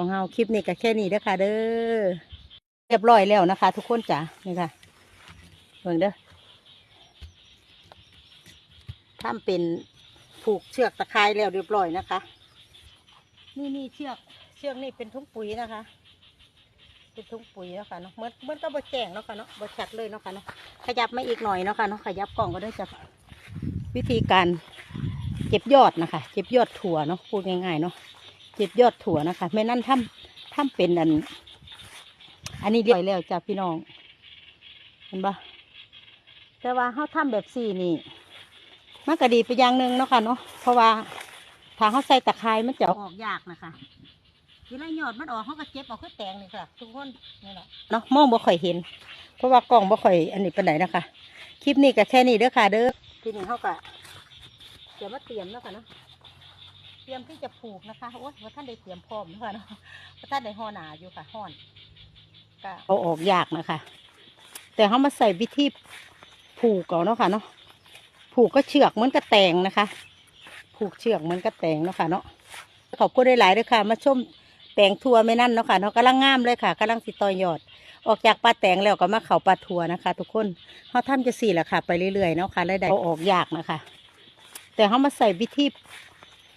ของเฮาคลิปนี้ก็แค่นี้เด้อค่ะ เด้อเรียบร้อยแล้วนะคะ ทุกคนจ้ะนี่ค่ะเบิ่งเด้อทำเป็นผูกเชือกตะไคร้แล้วเรียบร้อยนะคะ นี่นี่เชือกเชือกนี่เป็นทุ่งปุ๋ยนะคะ เป็นทุ่งปุ๋ยแล้วค่ะเนาะเหมือนเหมือนก็บะแจงแล้วค่ะเนาะบะชัดเลยเนาะค่ะเนาะขยับมาอีกหน่อยเนาะค่ะเนาะขยับกล่องก็ได้จะวิธีการเก็บยอดนะคะ เก็บยอดถั่วเนาะพูดง่ายๆเนาะ เก็บยอดถั่วนะคะไม่นั่นทำทำเป็นอัน อันนี้เรียบร้อยแล้วจ้ะพี่น้อง เห็นปะแต่ว่าเขาทำแบบสี่นี่มันก็ดีไปอย่างหนึ่งเนาะค่ะเนาะเพราะว่าถ้าเขาใส่ตะไคร้มันจะออกยากนะคะเวลาหยอดมันออกเขาก็เจ็บเอาขึ้นแตงนี่ค่ะ ทุกคนนี่แหละเนาะมองบ่ค่อยเห็น เพราะว่ากล้องบ่ค่อยอันนี้เป็นไหนใดนะคะ คลิปนี้ก็แค่นี้เด้อค่ะเด้อทีนี้เขาก็เดี๋ยวมาเตรียมแล้วค่ะเนาะเตรียมที่จะผูกนะคะโอ้ยว่าท่านได้เตรียมพร้อมแล้วค่ะเนาะว่าท่านได้ห่อหนาอยู่ค่ะห่อนก็เอาออกยากนะคะ แต่เขามาใส่วิธีผูกก่อนเนาะค่ะเนาะผูกก็เชือกเหมือนกระแตงนะคะ ผูกเชือกเหมือนกระแตงเนาะค่ะเนาะขอบคุณได้หลายๆด้วยค่ะ มาชมแตงทัวไม่นั่นเนาะค่ะเนาะกำลังงามเลยค่ะกำลังสิตอยอด ออกจากปลาแตงแล้วก็มาเข่าปลาทัวนะคะ ทุกคนเขาทำจะสี่แหละค่ะ ไปเรื่อยๆเนาะค่ะแล้วได้เอาออกยากนะคะ แต่เขามาใส่วิธี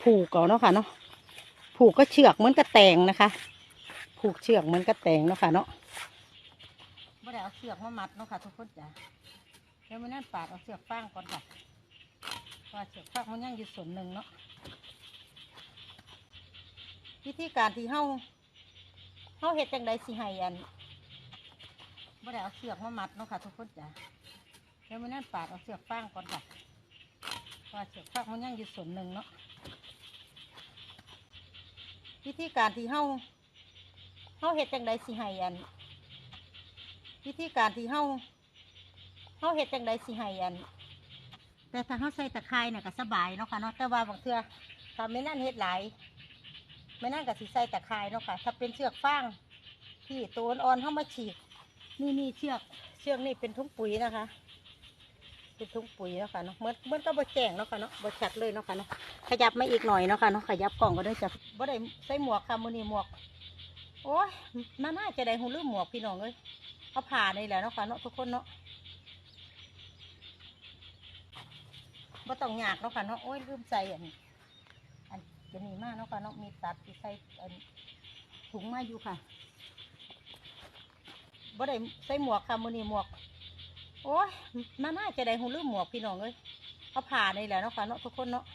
ผูกก่อนเนาะค่ะเนาะผูกก็เชือกเหมือนกระแตงนะคะ ผูกเชือกเหมือนกระแตงเนาะค่ะเนาะไม่ได้เอาเสือกมามัดเนาะค่ะทุกคนจ้ะเดี๋ยวไม่นั่นปาดเอาเสือกฟางก่อนค่ะเพาะว่าเสือกฟางมันยังอยู่ส่วนหนึ่งเนาะวิธีการที่เฮาเฮาเฮ็ดจังใดสิให้อันไม่ได้เอาเสือกมามัดเนาะค่ะทุกคนจ้ะเดี๋ยวไม่นั่นปาดเอาเสือกฟางก่อนค่ะเพาะว่าเสือกฟางมันยังอยู่ส่วนหนึ่งเนาะ วิธีการที่เฮาเฮาเฮ็ดจังใดสิให้อัน วิธีการที่เฮาเฮาเฮ็ดจังใดสิให้อัน แต่ถ้าเฮาใส่ตะไคร้เนี่ยก็สบายเนาะค่ะเนาะแต่ว่าบางเทื่อถ้าไม่นั่นเฮ็ดหลายไม่นั่นก็สิใส่ตะไคร้เนาะค่ะ ถ้าเป็นเชือกฟางที่ตัวอ่อนๆเฮามาฉีก นี่นี่เชือก เชือกนี่เป็นถุงปุ๋ยนะคะ เป็นถุงปุ๋ยเนาะค่ะเนาะเหมือนเหมือนก็บ่แจ้งเนาะค่ะเนาะบ่ชัดเลยเนาะค่ะเนาะขยับมาอีกหน่อยเนาะค่ะเนาะขยับกล่องก็ได้จะบ่ได้ใส่หมวกค่ะมื้อนี้หมวก โอ้ยมันน่าจะได้หูลืมหมวกพี่น้องเอ้ยเอาผ่าในแหละเนาะค่ะเนาะทุกคนเนาะบ่ต้องยากเนาะค่ะเนาะโอ้ยลืมใส่อันอันจะมีมากเนาะค่ะเนาะมีตัดที่ใส่อันถุงมาอยู่ค่ะบ่ได้ใส่หมวกค่ะมือนี้หมวก โอ้ยมันน่าจะได้หูลืมหมวกพี่น้องเอ้ยเอาผ่าในแหละเนาะค่ะเนาะทุกคนเนาะ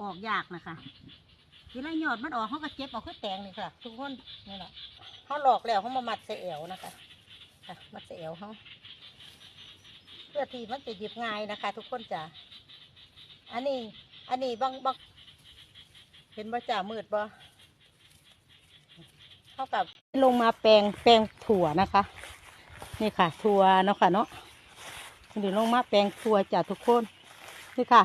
ออกยากนะคะเวลาหยอดมันออกเขาก็เจ็บเอาขึ้นแตงนี่ค่ะ ทุกคนนี่แหละเขาหลอกแล้วเขามามัดใส่เอวนะคะค่ะมัดใส่เอวเขาเพื่อที่มันจะหยิบง่ายนะคะ ทุกคนจ้ะอันนี้ อันนี้บางบางเห็นบ่จ่ามืดบ่เท่ากับลงมาแปลงแปลงถั่วนะคะ นี่ค่ะถั่วเนาะค่ะเนาะเดี๋ยวลงมาแปลงถั่วจ้ะทุกคนนี่ค่ะ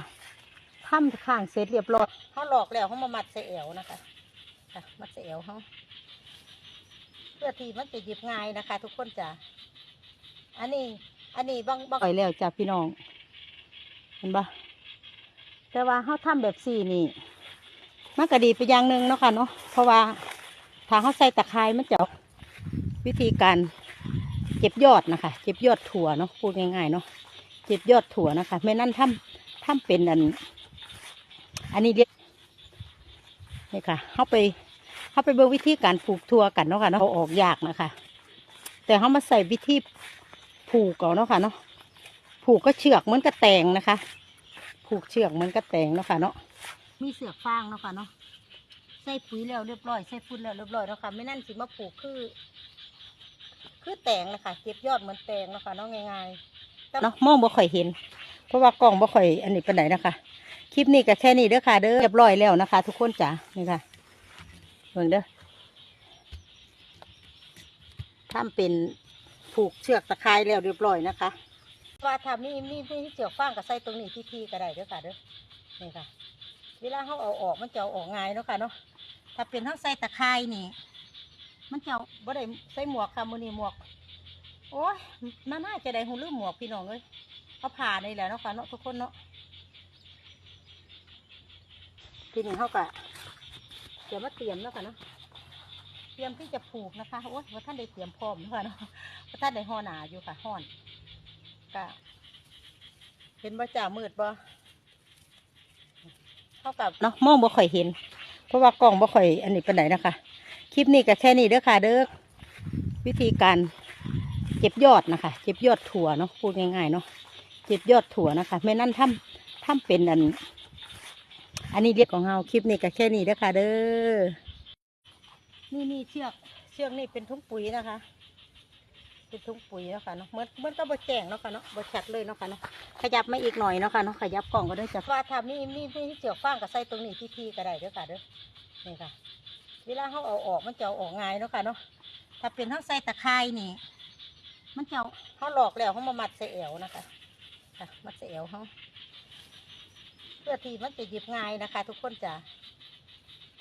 ทำข้างเสร็จเรียบร้อยเขาหลอกแล้วเขามามัดใส่เอวนะคะค่ะมัดใส่เอวเขาเพื่อที่มันจะหยิบง่ายนะคะ ทุกคนจ้ะอันนี้ อันนี้บางบางไปแล้วจ้ะพี่น้อง เห็นปะแต่ว่าเขาทำแบบสี่นี่มันก็ดีไปอย่างหนึ่งเนาะค่ะเนาะเพราะว่าถ้าเขาใส่ตะไคร้มันจะวิธีการ เก็บยอดนะคะ เก็บยอดถั่วเนาะพูดง่ายๆเนาะเก็บยอดถั่วนะคะไม่นั่นทำทำเป็นอัน อันนี้เรียกนี่ค่ะเขาไปเขาไปเบิ่งวิธีการปลูกถั่วกันเนาะค่ะเนาะเอาออกยากนะคะ แต่เขามาใส่วิธีผูกก่อนเนาะค่ะเนาะผูกก็เชือกเหมือนกระแตงนะคะ ผูกเชือกเหมือนกระแตงเนาะค่ะเนาะมีเสือกฟางเนาะค่ะเนาะใส่ปุ๋ยแล้วเรียบร้อยใส่ฝุ่นแล้วเรียบร้อยเนาะค่ะไม่นั่นสิมาปลูกคือ คือแตงนะคะเก็บยอดเหมือนแตงเนาะค่ะเนาะง่ายๆแต่เนาะมองบ่ค่อยเห็น เพราะว่ากล้องบ่ค่อยอันนี้ปานไหนนะคะ คลิปนี้ก็แค่นี้เด้อค่ะเด้อเรียบร้อยแล้วนะคะ ทุกคนจ้ะนี่ค่ะเบิ่งเด้อทำเป็นผูกเชือกตะไคร้แล้วเรียบร้อยนะคะ ว่าถ้ามีมีมีเชือกฟางก็ใส่ตรงนี้ที่ๆก็ได้เด้อค่ะเด้อนี่ค่ะ เวลาเขาเอาออกมันจะเอาออกง่ายเนาะค่ะเนาะถ้าเป็นเขาใส่ตะไคร้นี่ มันเจะบ่ได้ใส่หมวกค่ะมือนี้หมวก โอ้ยมันน่าจะได้หูลืมหมวกพี่น้องเลยเอาผ่าในแหละเนาะค่ะเนาะทุกคนเนาะทีนี้เขาก็เดี๋ยวมาเตรียมแล้วค่ะเนาะเตรียมที่จะผูกนะคะโอ้ยว่าท่านได้เตรียมพร้อมแล้วค่ะเนาะว่าท่านได้ห่อหนาอยู่ค่ะห่อนก็เห็นบ่จ่ามืดบ่เท่ากับเนาะมองบ่ค่อยเห็น เพราะว่ากล้องบ่ค่อยอันนี้ปานไหนนะคะ คลิปนี้ก็แค่นี้เด้อค่ะเด้อวิธีการเก็บยอดนะคะ เก็บยอดถั่วเนาะพูดง่ายๆเนาะเก็บยอดถั่วนะคะแม่นั่นทำทำเป็นอัน อันนี้เรียกของเฮาคลิปนี้ก็แค่นี้เด้อค่ะเด้อนี่นี่เชือกเชือกนี่เป็นถุงปุ๋ยนะคะเป็นถุงปุ๋ยเนาะค่ะเนาะเหมือนเหมือนก็บะแจงเนาะค่ะเนาะบะชัดเลยเนาะค่ะเนาะขยับมาอีกหน่อยเนาะค่ะเนาะขยับกล่องก็ได้จ้ะว่าถ้ามีมีมีเชือกฟางก็ใส่ตรงนี้ที่ทีก็ได้เด้อค่ะเด้อนี่ค่ะ เวลาเขาเอาออกมันจะเอาออกง่ายเนาะค่ะเนาะถ้าเป็นเขาใส่ตะไคร้นี่ มันจะเอาเขาหลอกแล้วเขามามัดใส่แอวนะคะค่ะมัดใส่แอวเขาเพื่อที่มันจะหยิบง่ายนะคะ ทุกคนจ้ะ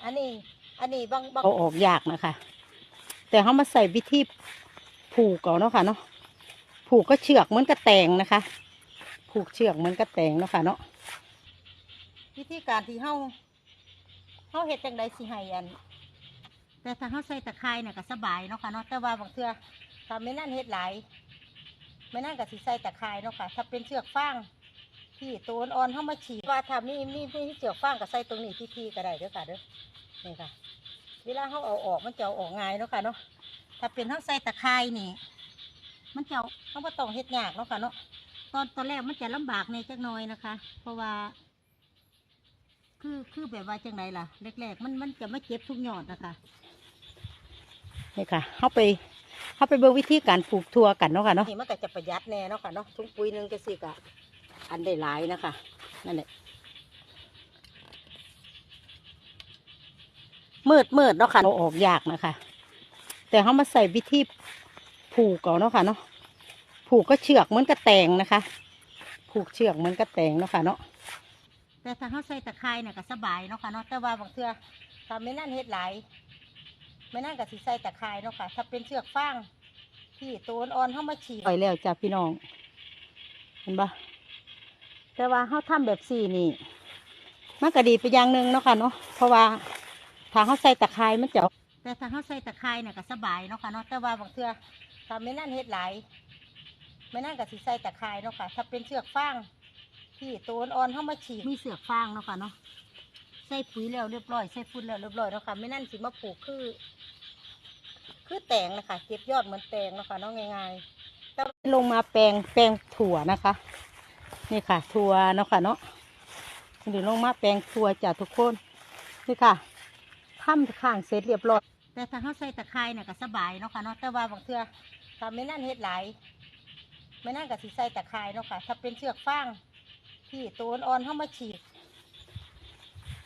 อันนี้ อันนี้บางบางเอาออกยากนะคะ แต่เขามาใส่วิธีผูกเอาเนาะค่ะเนาะผูกก็เชือกเหมือนกระแตงนะคะ ผูกเชือกเหมือนกระแตงเนาะค่ะเนาะวิธีการที่เขาเขาเฮ็ดจังไดสิให้อัน แต่ถ้าเขาใส่ตะไคร้เนี่ยก็สบายเนาะค่ะเนาะแต่ว่าบางเทื่อถ้าไม่นั่นเฮ็ดหลายไม่นั่นก็สิใส่ตะไคร้เนาะค่ะ ถ้าเป็นเชือกฟางที่ตัวอ่อนๆเข้ามาฉีดว่าถ้ามีมีมีเชือกฟางก็ใส่ตรงนี้ที่ทีก็ได้เด้อค่ะเด้อนี่ค่ะ เวลาเขาเอาออกมันจะเอาออกง่ายเนาะค่ะเนาะถ้าเป็นเขาใส่ตะไคร้นี่ มันจะเอาเขาบ่ต้องเฮ็ดยากเนาะค่ะเนาะตอนตอนแรกมันจะลำบากในจักหน่อยนะคะ เพราะว่าคือคือแบบว่าจังไดล่ะแรกๆมันมันจะไม่เจ็บทุกหยอดนะคะ นี่ค่ะเข้าไปเข้าไปเบิ่งวิธีการปลูกทั่วกันเนาะค่ะเนาะนี่มันก็จะประหยัดแน่เนาะค่ะเนาะถุงปุ๋ยหนึงก็สิกะอันได้หลายนะคะนั่นแหละมืดมืดเนาะค่ะเอาออกยากนะคะ แต่เขามาใส่วิธีผูกเอาเนาะค่ะเนาะผูกก็เชือกเหมือนกระแตงนะคะ ผูกเชือกเหมือนกระแตงเนาะค่ะเนาะแต่ถ้าเขาใส่ตะไคร้เนี่ยก็สบายเนาะค่ะเนาะแต่ว่าบางเทื่อถ้าไม่นั่นเฮ็ดหลาย ไม่นั่นก็สิใส่ตะไคร้เนาะค่ะ ถ้าเป็นเชือกฟางที่ตัวอ่อนๆเขามาฉีดปล่อยแล้วจ้ะพี่น้อง เห็นปะแต่ว่าเขาทำแบบสี่นี่มันก็ดีไปอย่างหนึ่งเนาะค่ะเนาะเพราะว่าถ้าเขาใส่ตะไคร้มันจะแต่ถ้าเขาใส่ตะไคร้เนี่ยก็สบายเนาะค่ะเนาะแต่ว่าบางเทื่อถ้าไม่นั่นเฮ็ดหลายไม่นั่นก็สิใส่ตะไคร้เนาะค่ะ ถ้าเป็นเชือกฟางที่ตัวอ่อนๆเข้ามาฉีดมีเสือกฟางเนาะค่ะเนาะ ใส่ปุ๋ยแล้วเรียบร้อยใส่ฝุ่นแล้วเรียบร้อยแล้วค่ะไม่นั่นสิมาปลูกคือ คือแตงนะคะเก็บยอดเหมือนแตงเนาะค่ะเนาะง่ายๆแต่ลงมาแปลงแปลงถั่วนะคะ นี่ค่ะ ถั่วเนาะค่ะเนาะเดี๋ยวลงมาแปลงถั่วจ้ะทุกคนนี่ค่ะทำข้างเสร็จเรียบร้อยแต่ถ้าเขาใส่ตะไคร้เนี่ยก็สบายเนาะค่ะเนาะแต่ว่าบางเทื่อถ้าไม่นั่นเฮ็ดหลายไม่นั่นก็สิใส่ตะไคร้เนาะค่ะ ถ้าเป็นเชือกฟางที่ตัวอ่อนๆเข้ามาฉีด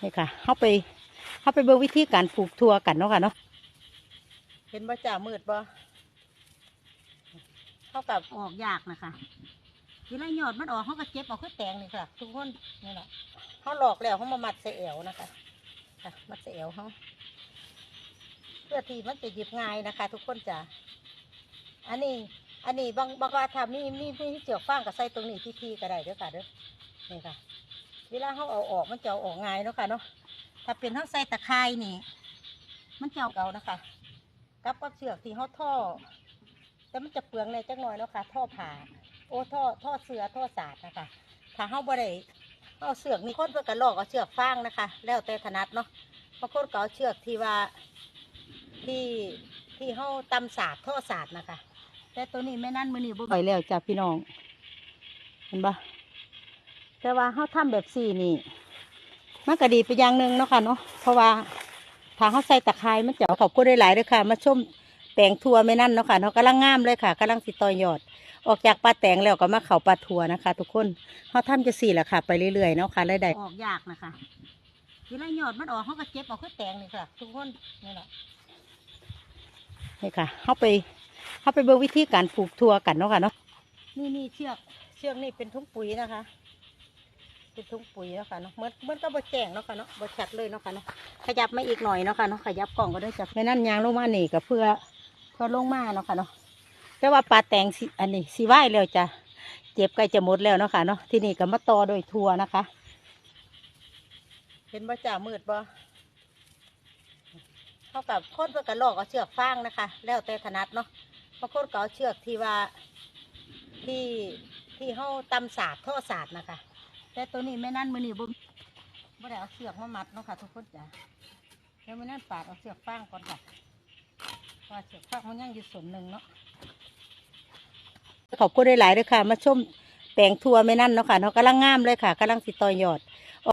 นี่ค่ะเข้าไปเข้าไปเบิ่งวิธีการปลูกทั่วกันเนาะค่ะเนาะเห็นบ่จ่ามืดบ่เข้ากับออกยากนะคะเวลาหยอดมันออกเขาก็เจ็บเอาขึ้นแตงนี่ค่ะ ทุกคนนี่แหละเขาหลอกแล้วเขามามัดใส่แอวนะคะค่ะมัดใส่แอวเขาเพื่อที่มันจะหยิบง่ายนะคะ ทุกคนจ้ะอันนี้ อันนี้บางบางว่าถ้ามีมีมีเจือกฟางก็ใส่ตรงนี้ที่ทีก็ได้เด้อค่ะเด้อนี่ค่ะ เวลาเขาเอาออกมันจะเอาออกง่ายเนาะค่ะเนาะถ้าเป็นเขาใส่ตะไคร้นี่ มันจะเอาเก่านะคะกับกับเชือกที่เขาท่อ แต่มันจะเปลืองในจักหน่อยเนาะค่ะ ท่อผ่าโอ้ท่อท่อเสือท่อสาดนะคะถ้าเขาบ่ได้เอาเสือกนี่คนเพื่อกระลอกเอาเชือกฟางนะคะ แล้วแต่ถนัดเนาะบางคนก็เอาเชือกที่ว่าที่ที่เขาตำสาดท่อสาดนะคะ แต่ตัวนี้แม่นั่นมือนี่บ่ไหวแล้วจ้ะพี่น้อง เห็นปะ แต่ว่าเขาทำแบบสี่นี่มันก็ดีไปอย่างหนึ่งเนาะค่ะเนาะเพราะว่าถ้าเขาใส่ตะไคร้มันจะขอบคุณได้หลายๆเลยค่ะ มาชมแตงทัวไม่นั่นเนาะค่ะเนาะกำลังงามเลยค่ะกำลังสิต่อยอด ออกจากปลาแตงแล้วก็มาเข่าปลาทัวนะคะ ทุกคนเขาทำจะสี่แหละค่ะ ไปเรื่อยๆเนาะค่ะรายได้ออกยากนะคะเวลาหยอดมันออกเขาก็เจ็บเอาขึ้นแตงนี่ค่ะ ทุกคนนี่แหละนี่ค่ะเขาไปเข้าไปเบิ่งวิธีการปลูกทั่วกันเนาะค่ะเนาะนี่นี่เชือกเชือกนี่เป็นถุงปุ๋ยนะคะ เป็นถุงปุ๋ยเนาะค่ะเนาะเหมือนเหมือนก็บะแจ้งเนาะค่ะเนาะบะชัดเลยเนาะค่ะเนาะขยับมาอีกหน่อยเนาะค่ะเนาะขยับกล่องก็ได้จับไม่นั่นยางลงมาหนี่ก็เพื่อเพื่อลงมาเนาะค่ะเนาะแต่ว่าปลาแตงสิอันนี้สีไหวแล้วจ้ะเจ็บใกล้จะหมดแล้วเนาะค่ะเนาะที่นี่ก็มาต่อโดยทัวนะคะ เห็นบ่จ่ามืดบ่เท่ากับคนเพื่อกระลอกเอาเชือกฟางนะคะ แล้วแต่ถนัดเนาะบางคนก็เอาเชือกที่ว่าที่ที่เฮาตำศาสตร์ท่อศาสตร์นะคะ แต่ตัวนี้ไม่นั่นมือนี่บุญบ่ได้เอาเสือกมามัดเนาะค่ะทุกคนจ้ะเดี๋ยวไม่นั่นปาดเอาเสือกฟางก่อนค่ะว่าเสือกฟางมันยังอยู่ส่วนหนึ่งเนาะขอบคุณได้หลายเลยค่ะ มาชมแปลงทัวไม่นั่นเนาะค่ะเนาะกำลังงามเลยค่ะกำลังสิตอยอด